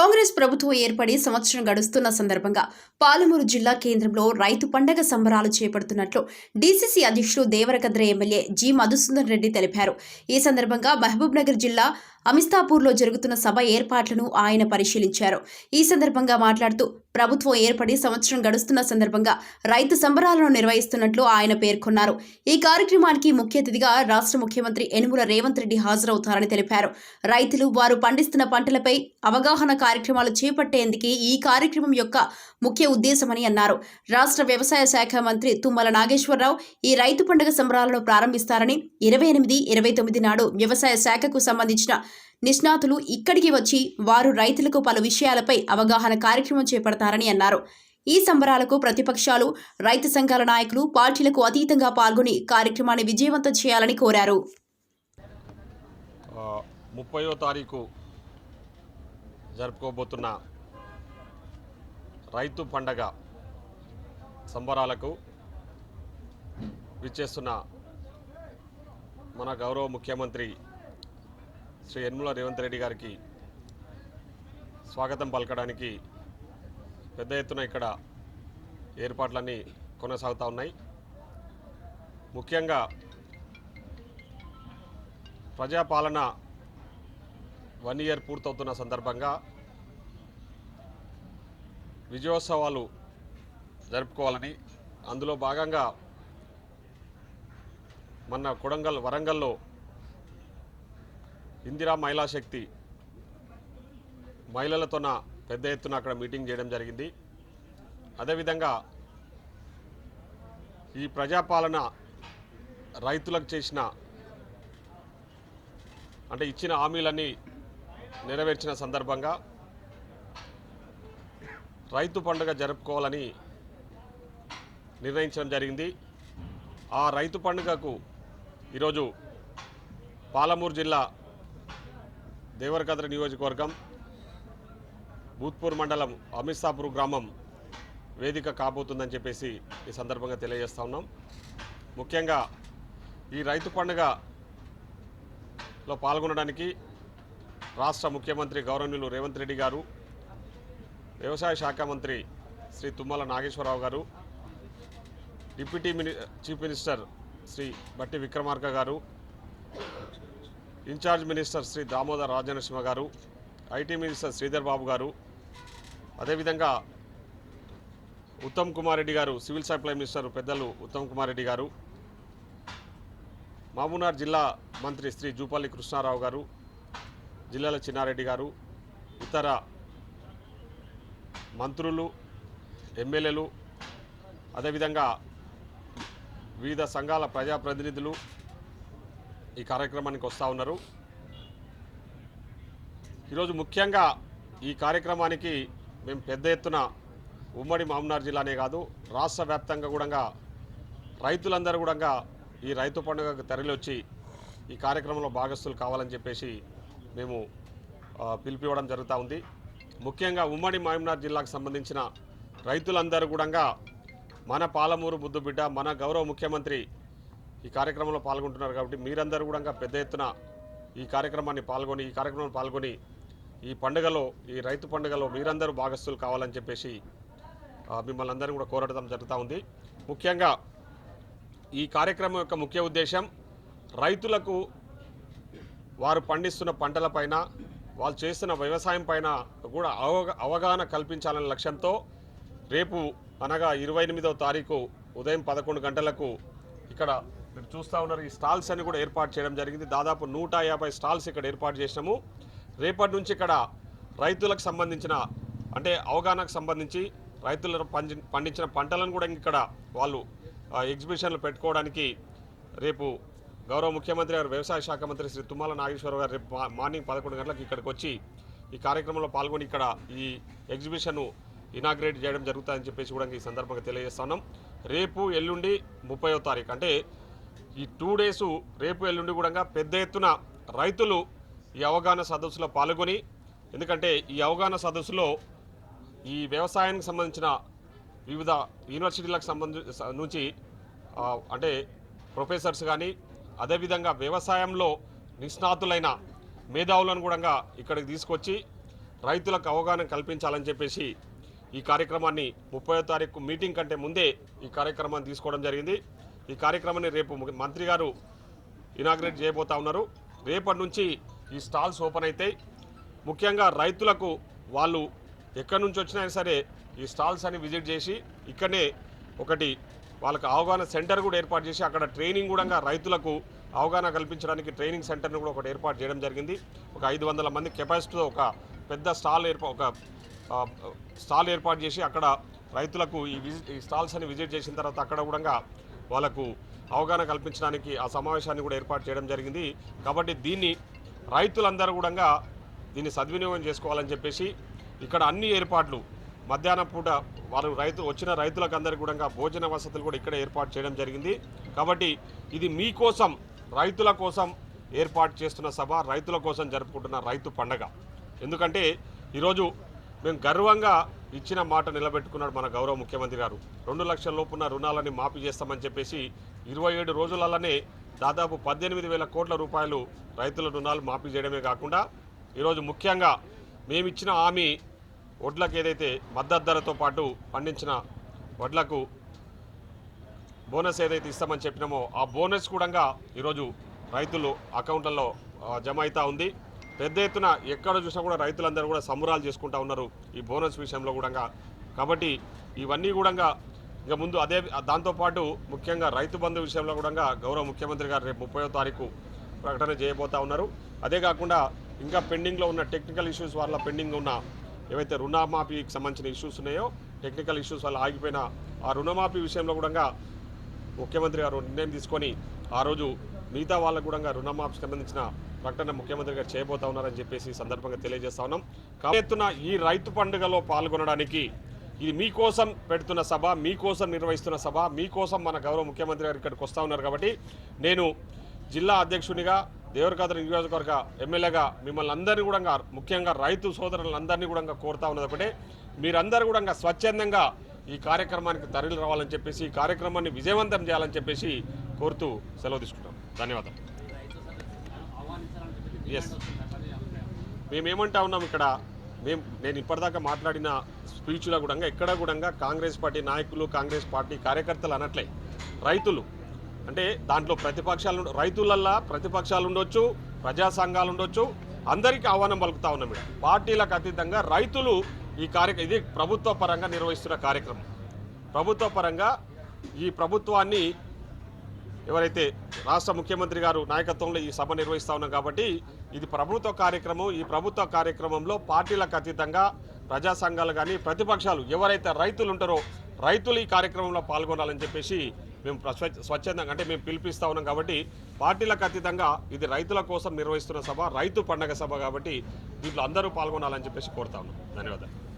కాంగ్రెస్ ప్రభుత్వం ఏర్పడి సంవత్సరం గడుస్తున్న సందర్భంగా పాలమూరు జిల్లా కేంద్రంలో రైతు పండగ సంబరాలు చేపడుతున్నట్లు డీసీసీ అధ్యక్షులు దేవరకద్ర ఎమ్మెల్యే జి మధుసూదన్ రెడ్డి తెలిపారు. ఈ సందర్భంగా మహబూబ్ నగర్ జిల్లా అమిస్తాపూర్లో జరుగుతున్న సభ ఏర్పాట్లను ఆయన పరిశీలించారు. ఈ సందర్భంగా మాట్లాడుతూ ప్రభుత్వం ఏర్పడి సంవత్సరం గడుస్తున్న సందర్భంగా రైతు సంబరాలను నిర్వహిస్తున్నట్లు ఆయన పేర్కొన్నారు. ఈ కార్యక్రమానికి ముఖ్య అతిథిగా రాష్ట్ర ముఖ్యమంత్రి యనుమల రేవంత్ రెడ్డి హాజరవుతారని తెలిపారు. రైతులు వారు పండిస్తున్న పంటలపై అవగాహన కార్యక్రమాలు చేపట్టేందుకే ఈ కార్యక్రమం యొక్క ముఖ్య ఉద్దేశమని అన్నారు. రాష్ట్ర వ్యవసాయ శాఖ మంత్రి తుమ్మల నాగేశ్వరరావు ఈ రైతు పండుగ సంబరాలను ప్రారంభిస్తారని ఇరవై ఎనిమిది ఇరవై తొమ్మిది నాడు వ్యవసాయ శాఖకు సంబంధించిన నిష్ణాతులు ఇక్కడికి వచ్చి వారు రైతులకు పలు విషయాలపై అవగాహన కార్యక్రమం చేపడతారని అన్నారు. ఈ సంబరాలకు ప్రతిపక్షాలు రైతు సంఘాల నాయకులు పార్టీలకు అతీతంగా పాల్గొని కార్యక్రమాన్ని విజయవంతం చేయాలని కోరారు. ముప్పయో తారీఖు జరుపుకోబోతున్న రైతు పండగ సంబరాలకు విచ్చేస్తున్న మన గౌరవ ముఖ్యమంత్రి శ్రీ యనుమల రేవంత్ రెడ్డి గారికి స్వాగతం పలకడానికి పెద్ద ఎత్తున ఇక్కడ ఏర్పాట్లన్నీ కొనసాగుతూ ఉన్నాయి. ముఖ్యంగా ప్రజాపాలన వన్ ఇయర్ పూర్తవుతున్న సందర్భంగా విజయోత్సవాలు జరుపుకోవాలని అందులో భాగంగా మన కొడంగల్ వరంగల్లో ఇందిరా మహిళా శక్తి మహిళలతోన పెద్ద ఎత్తున అక్కడ మీటింగ్ చేయడం జరిగింది. అదేవిధంగా ఈ ప్రజాపాలన రైతులకు చేసిన అంటే ఇచ్చిన హామీలన్నీ నెరవేర్చిన సందర్భంగా రైతు పండుగ జరుపుకోవాలని నిర్ణయించడం జరిగింది. ఆ రైతు పండుగకు ఈరోజు పాలమూరు జిల్లా దేవరకద్ర నియోజకవర్గం భూత్పూర్ మండలం అమిత్సాపూర్ గ్రామం వేదిక కాబోతుందని చెప్పేసి ఈ సందర్భంగా తెలియజేస్తా ఉన్నాం. ముఖ్యంగా ఈ రైతు పండుగలో పాల్గొనడానికి రాష్ట్ర ముఖ్యమంత్రి గౌరవనీయులు రేవంత్ రెడ్డి గారు వ్యవసాయ శాఖ మంత్రి శ్రీ తుమ్మల నాగేశ్వరరావు గారు deputy mini chief minister Shri Bhatti Vikramarka గారు in charge minister Shri Damodar Rajanarasimha గారు ఐటీ మినిస్టర్ శ్రీధర్ బాబు గారు అదేవిధంగా ఉత్తమ్ కుమార్ రెడ్డి గారు సివిల్ సప్లై మినిస్టర్ పెద్దలు ఉత్తమ్ కుమార్ రెడ్డి గారు మహబూబ్నగర్ జిల్లా మంత్రి శ్రీ జూపల్లి కృష్ణారావు గారు జిల్లాల చిన్నారెడ్డి గారు ఇతర మంత్రులు ఎమ్మెల్యేలు అదేవిధంగా వివిధ సంఘాల ప్రజాప్రతినిధులు ఈ కార్యక్రమానికి వస్తూ ఉన్నారు. ఈరోజు ముఖ్యంగా ఈ కార్యక్రమానికి మేము పెద్ద ఎత్తున ఉమ్మడి మహబూబ్నగర్ జిల్లానే కాదు రాష్ట్ర వ్యాప్తంగా కూడా రైతులందరూ కూడా ఈ రైతు పండుగకు తరలివచ్చి ఈ కార్యక్రమంలో భాగస్తులు కావాలని చెప్పేసి మేము పిలిపివ్వడం జరుగుతూ ఉంది. ముఖ్యంగా ఉమ్మడి మహబూబ్నగర్ జిల్లాకు సంబంధించిన రైతులందరూ కూడా మన పాలమూరు బుద్ధుబిడ్డ మన గౌరవ ముఖ్యమంత్రి ఈ కార్యక్రమంలో పాల్గొంటున్నారు కాబట్టి మీరందరూ కూడా పెద్ద ఎత్తున ఈ కార్యక్రమాన్ని పాల్గొని ఈ కార్యక్రమంలో పాల్గొని ఈ పండుగలో ఈ రైతు పండుగలో మీరందరూ భాగస్తులు కావాలని చెప్పేసి మిమ్మల్ని అందరినీ కూడా కోరడం జరుగుతూ ఉంది. ముఖ్యంగా ఈ కార్యక్రమం యొక్క ముఖ్య ఉద్దేశం రైతులకు వారు పండిస్తున్న పంటలపైన వాళ్ళు చేస్తున్న వ్యవసాయం పైన కూడా అవగా అవగాహన కల్పించాలనే లక్ష్యంతో రేపు అనగా ఇరవై ఎనిమిదవ తారీఖు ఉదయం పదకొండు గంటలకు ఇక్కడ మీరు చూస్తూ ఉన్నారు ఈ స్టాల్స్ అని కూడా ఏర్పాటు చేయడం జరిగింది. దాదాపు నూట యాభై స్టాల్స్ ఇక్కడ ఏర్పాటు చేసినాము. రేపటి నుంచి ఇక్కడ రైతులకు సంబంధించిన అంటే అవగాహనకు సంబంధించి రైతులు పండి పండించిన పంటలను కూడా ఇక్కడ వాళ్ళు ఎగ్జిబిషన్లు పెట్టుకోవడానికి రేపు గౌరవ ముఖ్యమంత్రి గారు వ్యవసాయ శాఖ మంత్రి శ్రీ తుమ్మల నాగేశ్వరరావు గారు రేపు మార్నింగ్ పదకొండు గంటలకు ఇక్కడికి వచ్చి ఈ కార్యక్రమంలో పాల్గొని ఇక్కడ ఈ ఎగ్జిబిషన్ను ఇనాగ్రేట్ చేయడం జరుగుతుందని చెప్పేసి కూడా ఈ సందర్భంగా తెలియజేస్తున్నాం రేపు ఎల్లుండి ముప్పయో తారీఖు అంటే ఈ టూ డేసు రేపు ఎల్లుండి కూడా పెద్ద ఎత్తున రైతులు ఈ అవగాహన సదస్సులో పాల్గొని ఎందుకంటే ఈ అవగాహన సదస్సులో ఈ వ్యవసాయానికి సంబంధించిన వివిధ యూనివర్సిటీలకు సంబంధించి నుంచి అంటే ప్రొఫెసర్స్ కానీ అదేవిధంగా వ్యవసాయంలో నిష్ణాతులైన మేధావులను కూడా ఇక్కడికి తీసుకొచ్చి రైతులకు అవగాహన కల్పించాలని చెప్పేసి ఈ కార్యక్రమాన్ని ముప్పై తారీఖు మీటింగ్ కంటే ముందే ఈ కార్యక్రమాన్ని తీసుకోవడం జరిగింది. ఈ కార్యక్రమాన్ని రేపు మంత్రి గారు ఇనాగ్రేట్ చేయబోతా ఉన్నారు. రేపటి నుంచి ఈ స్టాల్స్ ఓపెన్ అవుతాయి ముఖ్యంగా రైతులకు వాళ్ళు ఎక్కడి నుంచి వచ్చినా సరే ఈ స్టాల్స్ అని విజిట్ చేసి ఇక్కడనే ఒకటి వాళ్ళకి అవగాహన సెంటర్ కూడా ఏర్పాటు చేసి అక్కడ ట్రైనింగ్ కూడా రైతులకు అవగాహన కల్పించడానికి ట్రైనింగ్ సెంటర్ను కూడా ఒకటి ఏర్పాటు చేయడం జరిగింది. ఒక ఐదు వందల మంది కెపాసిటీతో ఒక పెద్ద స్టాల్ ఏర్పా ఒక స్టాల్ ఏర్పాటు చేసి అక్కడ రైతులకు ఈ విజిట్ ఈ స్టాల్స్ అని విజిట్ చేసిన తర్వాత అక్కడ కూడా వాళ్ళకు అవగాహన కల్పించడానికి ఆ సమావేశాన్ని కూడా ఏర్పాటు చేయడం జరిగింది. కాబట్టి దీన్ని రైతులందరూ కూడా దీన్ని సద్వినియోగం చేసుకోవాలని చెప్పేసి ఇక్కడ అన్ని ఏర్పాట్లు మధ్యాహ్నం పూట వారు రైతు వచ్చిన రైతులకు అందరికీ కూడా భోజన వసతులు కూడా ఇక్కడ ఏర్పాటు చేయడం జరిగింది. కాబట్టి ఇది మీకోసం రైతుల కోసం ఏర్పాటు చేస్తున్న సభ రైతుల కోసం జరుపుకుంటున్న రైతు పండగ. ఎందుకంటే ఈరోజు మేము గర్వంగా ఇచ్చిన మాట నిలబెట్టుకున్నాడు మన గౌరవ ముఖ్యమంత్రి గారు. రెండు లక్షల లోపున్న రుణాలని మాఫీ చేస్తామని చెప్పేసి ఇరవై ఏడు రోజులలోనే దాదాపు పద్దెనిమిది వేల కోట్ల రూపాయలు రైతుల రుణాలు మాఫీ చేయడమే కాకుండా ఈరోజు ముఖ్యంగా మేమిచ్చిన హామీ వడ్లకు ఏదైతే మద్దతు ధరతో పాటు పండించిన వడ్లకు బోనస్ ఏదైతే ఇస్తామని చెప్పినామో ఆ బోనస్ కూడా ఈరోజు రైతులు అకౌంట్లలో జమ అవుతూ ఉంది. పెద్ద ఎత్తున ఎక్కడ చూసినా కూడా రైతులందరూ కూడా సంబరాలు చేసుకుంటా ఉన్నారు ఈ బోనస్ విషయంలో కూడా. కాబట్టి ఇవన్నీ కూడా ఇక ముందు అదే దాంతోపాటు ముఖ్యంగా రైతు బంధు విషయంలో కూడా గౌరవ ముఖ్యమంత్రి గారు రేపు ముప్పై తారీఖు ప్రకటన చేయబోతా ఉన్నారు. అదే కాకుండా ఇంకా పెండింగ్లో ఉన్న టెక్నికల్ ఇష్యూస్ వల్ల పెండింగ్ ఉన్న ఏవైతే రుణమాఫీకి సంబంధించిన ఇష్యూస్ ఉన్నాయో టెక్నికల్ ఇష్యూస్ వల్ల ఆగిపోయిన ఆ రుణమాఫీ విషయంలో కూడా ముఖ్యమంత్రి గారు నిర్ణయం తీసుకొని ఆ రోజు మిగతా వాళ్ళకు కూడా రుణమాఫీకి సంబంధించిన ప్రకటన ముఖ్యమంత్రి గారు చేయబోతా ఉన్నారని చెప్పేసి సందర్భంగా తెలియజేస్తా ఉన్నాం. ఎత్తున ఈ రైతు పండుగలో పాల్గొనడానికి ఇది మీకోసం పెడుతున్న సభ మీకోసం నిర్వహిస్తున్న సభ మీకోసం మన గౌరవ ముఖ్యమంత్రి గారు ఇక్కడికి వస్తూ ఉన్నారు కాబట్టి నేను జిల్లా అధ్యక్షునిగా దేవరకాద్ర నియోజకవర్గ ఎమ్మెల్యేగా మిమ్మల్ని అందరినీ కూడా ముఖ్యంగా రైతు సోదరులందరినీ కూడా కోరుతా ఉన్నది ఒకటే. మీరందరూ కూడా స్వచ్ఛందంగా ఈ కార్యక్రమానికి తరలి రావాలని చెప్పేసి ఈ కార్యక్రమాన్ని విజయవంతం చేయాలని చెప్పేసి కోరుతూ సెలవు తీసుకుంటాం ధన్యవాదాలు. ఎస్ మేమేమంటా ఉన్నాం ఇక్కడ? మేము నేను ఇప్పటిదాకా మాట్లాడిన స్పీచ్లో కూడా ఎక్కడ కూడా కాంగ్రెస్ పార్టీ నాయకులు కాంగ్రెస్ పార్టీ కార్యకర్తలు అనట్లే. రైతులు. అంటే దాంట్లో ప్రతిపక్షాలు రైతులల్లా ప్రతిపక్షాలు ఉండొచ్చు ప్రజా సంఘాలు ఉండొచ్చు అందరికీ ఆహ్వానం పలుకుతా ఉన్నాం ఇక్కడ. పార్టీలకు అతీతంగా రైతులు ఈ కార్య ఇది ప్రభుత్వ పరంగా నిర్వహిస్తున్న కార్యక్రమం. ప్రభుత్వ పరంగా ఈ ప్రభుత్వాన్ని ఎవరైతే రాష్ట్ర ముఖ్యమంత్రి గారు నాయకత్వంలో ఈ సభ నిర్వహిస్తా ఉన్నాం కాబట్టి ఇది ప్రభుత్వ కార్యక్రమం. ఈ ప్రభుత్వ కార్యక్రమంలో పార్టీలకు అతీతంగా ప్రజా సంఘాలు కానీ ప్రతిపక్షాలు ఎవరైతే రైతులు ఉంటారో రైతులు ఈ కార్యక్రమంలో పాల్గొనాలని చెప్పేసి మేము స్వచ్ఛ- స్వచ్ఛందంగా అంటే మేము పిలిపిస్తా ఉన్నాం కాబట్టి పార్టీలకు అతీతంగా ఇది రైతుల కోసం నిర్వహిస్తున్న సభ రైతు పండగ సభ కాబట్టి దీంట్లో అందరూ పాల్గొనాలని చెప్పేసి కోరుతా ఉన్నాం. ధన్యవాదాలు.